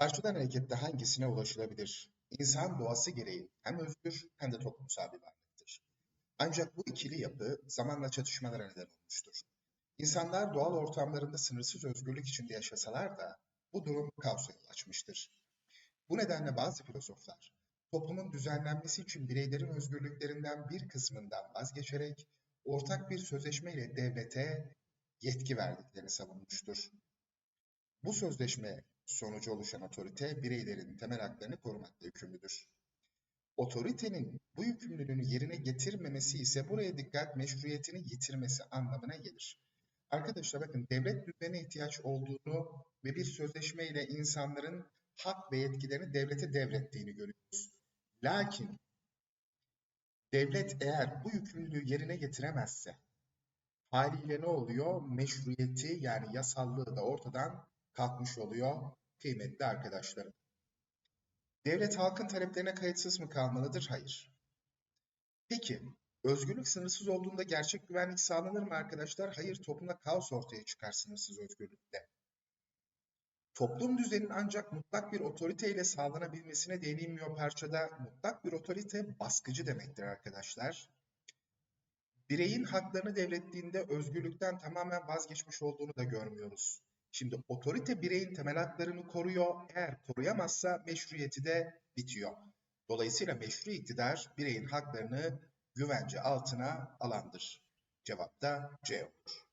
Parçadan hareketle hangisine ulaşılabilir? İnsan doğası gereği hem özgür hem de toplumsal bir varlıktır. Ancak bu ikili yapı zamanla çatışmalara neden olmuştur. İnsanlar doğal ortamlarında sınırsız özgürlük içinde yaşasalar da bu durum kaosa yol açmıştır. Bu nedenle bazı filozoflar toplumun düzenlenmesi için bireylerin özgürlüklerinden bir kısmından vazgeçerek ortak bir sözleşmeyle devlete yetki verdiklerini savunmuştur. Bu sözleşme sonucu oluşan otorite bireylerin temel haklarını korumakla yükümlüdür. Otoritenin bu yükümlülüğünü yerine getirmemesi ise buraya dikkat meşruiyetini yitirmesi anlamına gelir. Arkadaşlar bakın devlet düzenine ihtiyaç olduğunu ve bir sözleşme ile insanların hak ve yetkilerini devlete devrettiğini görüyoruz. Lakin devlet eğer bu yükümlülüğü yerine getiremezse haliyle ne oluyor? Meşruiyeti yani yasallığı da ortadan kalkmış oluyor kıymetli arkadaşlarım. Devlet halkın taleplerine kayıtsız mı kalmalıdır? Hayır. Peki, özgürlük sınırsız olduğunda gerçek güvenlik sağlanır mı arkadaşlar? Hayır, toplumda kaos ortaya çıkar sınırsız özgürlükte. Toplum düzeninin ancak mutlak bir otoriteyle sağlanabilmesine değinilmiyor parçada. Mutlak bir otorite baskıcı demektir arkadaşlar. Bireyin haklarını devrettiğinde özgürlükten tamamen vazgeçmiş olduğunu da görmüyoruz. Şimdi otorite bireyin temel haklarını koruyor. Eğer koruyamazsa meşruiyeti de bitiyor. Dolayısıyla meşru iktidar bireyin haklarını güvence altına alandır. Cevap da C olur.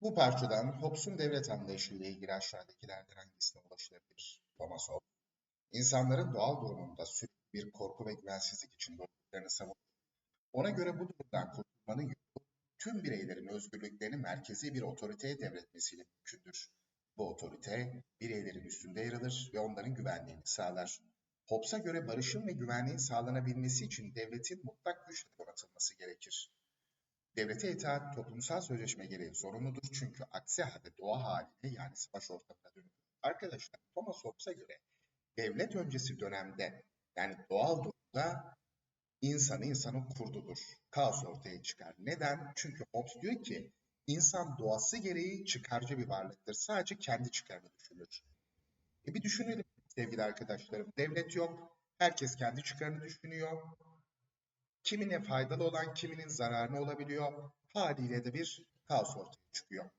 Bu parçadan Hobbes'un devlet anlayışı ile ilgili aşağıdakilerden hangisine ulaşılabilir? Thomas Hobbes, insanların doğal durumunda sürekli bir korku ve güvensizlik içinde olduklarını savunur. Ona göre bu durumdan kurtulmanın tüm bireylerin özgürlüklerini merkezi bir otoriteye devretmesiyle mümkündür. Bu otorite bireylerin üstünde yer alır ve onların güvenliğini sağlar. Hobbes'a göre barışın ve güvenliğin sağlanabilmesi için devletin mutlak güçle donatılması gerekir. Devlete itaat toplumsal sözleşme gereği zorunludur çünkü aksi halde doğa haline yani savaş ortamına dönülür. Arkadaşlar Thomas Hobbes'a göre devlet öncesi dönemde yani doğal durumda insanı insanın kurdudur. Kaos ortaya çıkar. Neden? Çünkü Hobbes diyor ki insan doğası gereği çıkarcı bir varlıktır. Sadece kendi çıkarını düşünür. E bir düşünelim sevgili arkadaşlarım. Devlet yok. Herkes kendi çıkarını düşünüyor. Kimine faydalı olan kiminin zararına olabiliyor. Haliyle de bir kaos ortaya çıkıyor.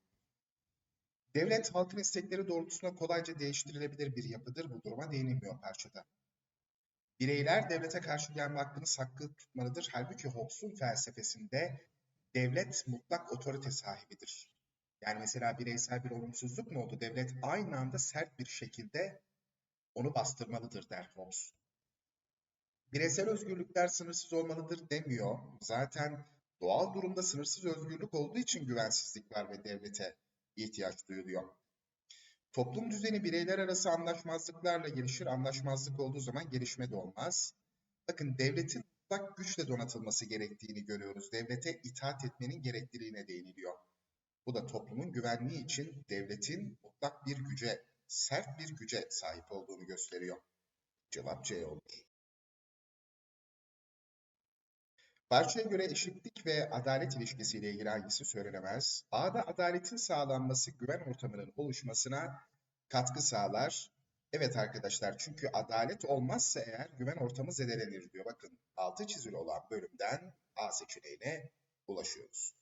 Devlet halkın istekleri doğrultusunda kolayca değiştirilebilir bir yapıdır. Bu duruma değinilmiyor parçada. Bireyler devlete karşı gelme hakkını saklı tutmalıdır. Halbuki Hobbes'un felsefesinde devlet mutlak otorite sahibidir. Yani mesela bireysel bir olumsuzluk mu oldu? Devlet aynı anda sert bir şekilde onu bastırmalıdır der Hobbes. Bireysel özgürlükler sınırsız olmalıdır demiyor. Zaten doğal durumda sınırsız özgürlük olduğu için güvensizlik var ve devlete ihtiyaç duyuluyor. Toplum düzeni bireyler arası anlaşmazlıklarla gelişir. Anlaşmazlık olduğu zaman gelişme de olmaz. Bakın devletin mutlak güçle donatılması gerektiğini görüyoruz. Devlete itaat etmenin gerekliliğine değiniliyor. Bu da toplumun güvenliği için devletin mutlak bir güce, sert bir güce sahip olduğunu gösteriyor. Cevap C olur. Parçaya göre eşitlik ve adalet ilişkisiyle ilgili hangisi söylenemez? A'da adaletin sağlanması güven ortamının oluşmasına katkı sağlar. Evet arkadaşlar çünkü adalet olmazsa eğer güven ortamı zedelenir diyor. Bakın altı çizili olan bölümden A seçeneğine ulaşıyoruz.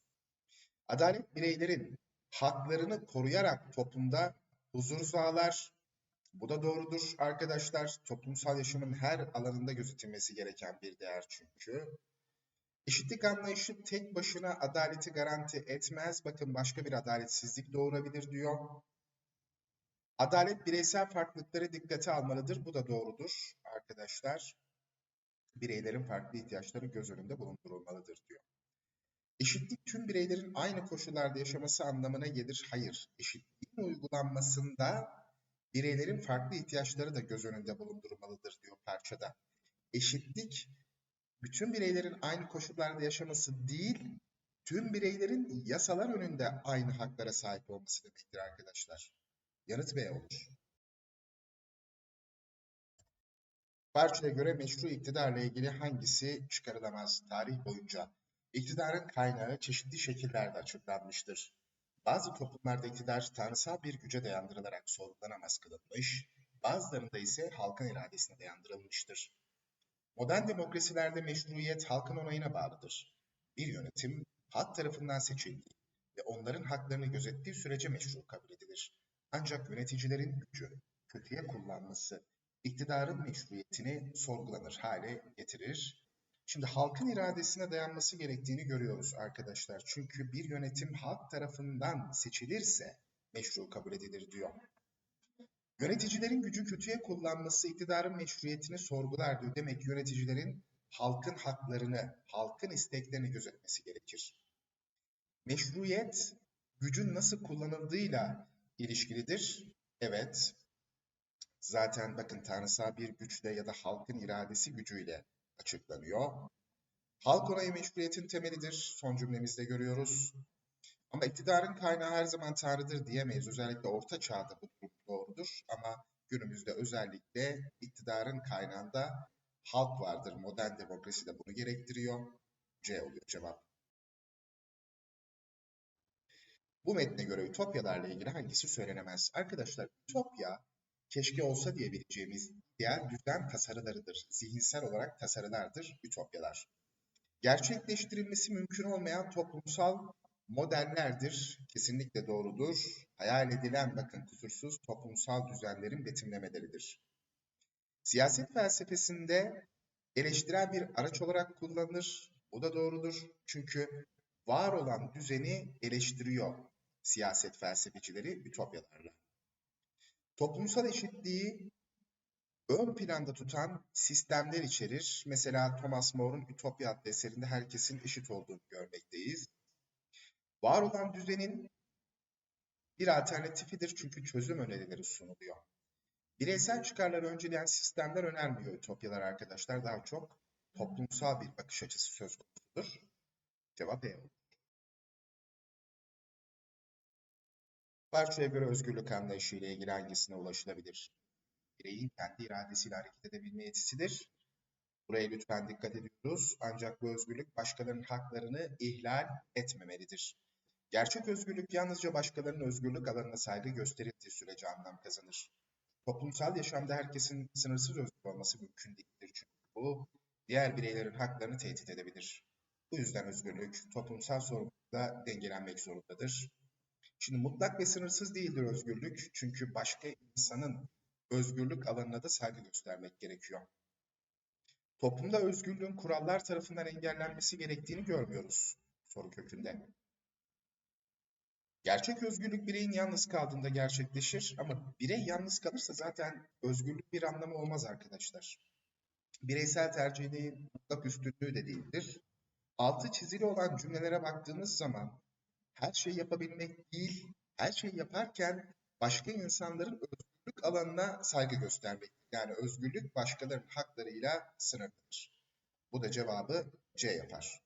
Adalet bireylerin haklarını koruyarak toplumda huzur sağlar. Bu da doğrudur arkadaşlar. Toplumsal yaşamın her alanında gözetilmesi gereken bir değer çünkü. Eşitlik anlayışı tek başına adaleti garanti etmez. Bakın başka bir adaletsizlik doğurabilir diyor. Adalet bireysel farklılıkları dikkate almalıdır. Bu da doğrudur arkadaşlar. Bireylerin farklı ihtiyaçları göz önünde bulundurulmalıdır diyor. Eşitlik tüm bireylerin aynı koşullarda yaşaması anlamına gelir. Hayır. Eşitliğin uygulanmasında bireylerin farklı ihtiyaçları da göz önünde bulundurulmalıdır diyor parçada. Eşitlik bütün bireylerin aynı koşullarda yaşaması değil, tüm bireylerin yasalar önünde aynı haklara sahip olması demektir arkadaşlar. Yanıt B olur. Parçaya göre meşru iktidarla ilgili hangisi çıkarılamaz tarih boyunca? İktidarın kaynağı çeşitli şekillerde açıklanmıştır. Bazı toplumlarda iktidar tanrısal bir güce dayandırılarak sorgulanamaz kılınmış, bazılarında ise halkın iradesine dayandırılmıştır. Modern demokrasilerde meşruiyet halkın onayına bağlıdır. Bir yönetim halk tarafından seçildiği ve onların haklarını gözettiği sürece meşru kabul edilir. Ancak yöneticilerin gücü kötüye kullanması iktidarın meşruiyetini sorgulanır hale getirir. Şimdi halkın iradesine dayanması gerektiğini görüyoruz arkadaşlar. Çünkü bir yönetim halk tarafından seçilirse meşru kabul edilir diyor. Yöneticilerin gücü kötüye kullanması iktidarın meşruiyetini sorgular diyor. Demek yöneticilerin halkın haklarını, halkın isteklerini gözetmesi gerekir. Meşruiyet gücün nasıl kullanıldığıyla ilişkilidir. Evet. Zaten bakın tanrısal bir güçle ya da halkın iradesi gücüyle açıklanıyor. Halk onayı meşruiyetin temelidir. Son cümlemizde görüyoruz. Ama iktidarın kaynağı her zaman Tanrı'dır diyemeyiz. Özellikle Orta Çağ'da bu durum doğrudur. Ama günümüzde özellikle iktidarın kaynağında halk vardır. Modern demokrasi de bunu gerektiriyor. C oluyor cevap. Bu metne göre ütopyalarla ilgili hangisi söylenemez? Arkadaşlar ütopya keşke olsa diyebileceğimiz diğer düzen tasarılarıdır. Zihinsel olarak tasarılardır ütopyalar. Gerçekleştirilmesi mümkün olmayan toplumsal modellerdir. Kesinlikle doğrudur. Hayal edilen bakın kusursuz toplumsal düzenlerin betimlemeleridir. Siyaset felsefesinde eleştirel bir araç olarak kullanılır. Bu da doğrudur. Çünkü var olan düzeni eleştiriyor siyaset felsefecileri ütopyalarla. Toplumsal eşitliği ön planda tutan sistemler içerir. Mesela Thomas More'un Ütopya adlı eserinde herkesin eşit olduğunu görmekteyiz. Var olan düzenin bir alternatifidir çünkü çözüm önerileri sunuluyor. Bireysel çıkarları önceleyen sistemler önermiyor ütopyalar arkadaşlar. Daha çok toplumsal bir bakış açısı söz konusudur. Cevap E olur. Parçaya göre özgürlük anlayışı ile ilgili hangisine ulaşılabilir? Bireyin kendi iradesiyle hareket edebilme yetisidir. Buraya lütfen dikkat ediyoruz. Ancak bu özgürlük başkalarının haklarını ihlal etmemelidir. Gerçek özgürlük yalnızca başkalarının özgürlük alanına saygı gösterildiği sürece anlam kazanır. Toplumsal yaşamda herkesin sınırsız özgür olması mümkün değildir çünkü bu diğer bireylerin haklarını tehdit edebilir. Bu yüzden özgürlük toplumsal sorumlulukla dengelenmek zorundadır. Şimdi mutlak ve sınırsız değildir özgürlük çünkü başka insanın özgürlük alanına da saygı göstermek gerekiyor. Toplumda özgürlüğün kurallar tarafından engellenmesi gerektiğini görmüyoruz soru kökünde. Gerçek özgürlük bireyin yalnız kaldığında gerçekleşir ama birey yalnız kalırsa zaten özgürlük bir anlamı olmaz arkadaşlar. Bireysel tercih mutlak üstünlüğü de değildir. Altı çizili olan cümlelere baktığımız zaman her şeyi yapabilmek değil, her şeyi yaparken başka insanların özgürlük alanına saygı göstermek. Yani özgürlük başkalarının haklarıyla sınırlıdır. Bu da cevabı C yapar.